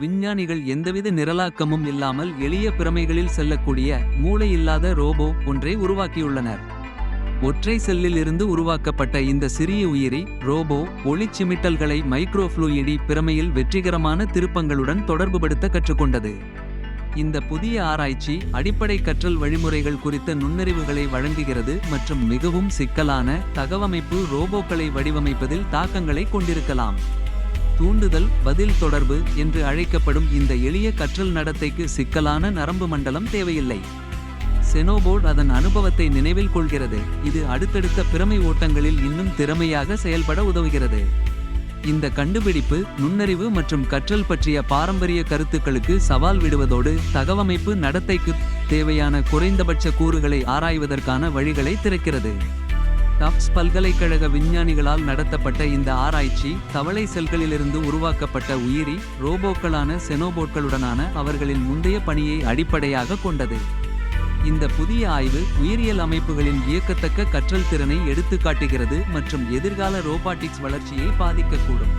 விஞ்ஞானிகள் எந்தவித நிரலாக்கமும் இல்லாமல் எளிய பிரமைகளில் செல்லக்கூடிய மூளை இல்லாத ரோபோ ஒன்றை உருவாக்கியுள்ளனர். ஒற்றை செல்லில் இருந்து உருவாக்கப்பட்ட இந்த சிறிய உயிரி ரோபோ ஒளிச்சிமிட்டல்களை மைக்ரோஃப்ளூயிடி பிரமையில் வெற்றிகரமான திருப்பங்களுடன் தொடர்புபடுத்த கற்றுக்கொண்டது. இந்த புதிய ஆராய்ச்சி அடிப்படை கற்றல் வழிமுறைகள் குறித்த நுண்ணறிவுகளை வழங்குகிறது மற்றும் மிகவும் சிக்கலான தகவமைப்பு ரோபோக்களை வடிவமைப்பதில் தாக்கங்களை கொண்டிருக்கலாம். தூண்டுதல் பதில் தொடர்பு என்று அழைக்கப்படும் இந்த எளிய கற்றல் நடத்தைக்கு சிக்கலான நரம்பு மண்டலம் தேவையில்லை. செனோபோர்ட் அதன் அனுபவத்தை நினைவில் கொள்கிறது. இது அடுத்தடுத்த பிறமை ஓட்டங்களில் இன்னும் திறமையாக செயல்பட உதவுகிறது. இந்த கண்டுபிடிப்பு நுண்ணறிவு மற்றும் கற்றல் பற்றிய பாரம்பரிய கருத்துக்களுக்கு சவால் விடுவதோடு தகவமைப்பு நடத்தைக்கு தேவையான குறைந்தபட்ச கூறுகளை ஆராய்வதற்கான வழிகளை திறக்கிறது. டாப்ஸ் பல்கலைக்கழக விஞ்ஞானிகளால் நடத்தப்பட்ட இந்த ஆராய்ச்சி தவளை செல்களிலிருந்து உருவாக்கப்பட்ட உயிரி ரோபோக்களான செனோபோட்களுடனான அவர்களின் முந்தைய பணியை அடிப்படையாக கொண்டது. இந்த புதிய ஆய்வு உயிரியல் அமைப்புகளின் இயக்கத்தக்க கற்றல் திறனை எடுத்துக்காட்டுகிறது மற்றும் எதிர்கால ரோபாட்டிக்ஸ் வளர்ச்சியை பாதிக்கக்கூடும்.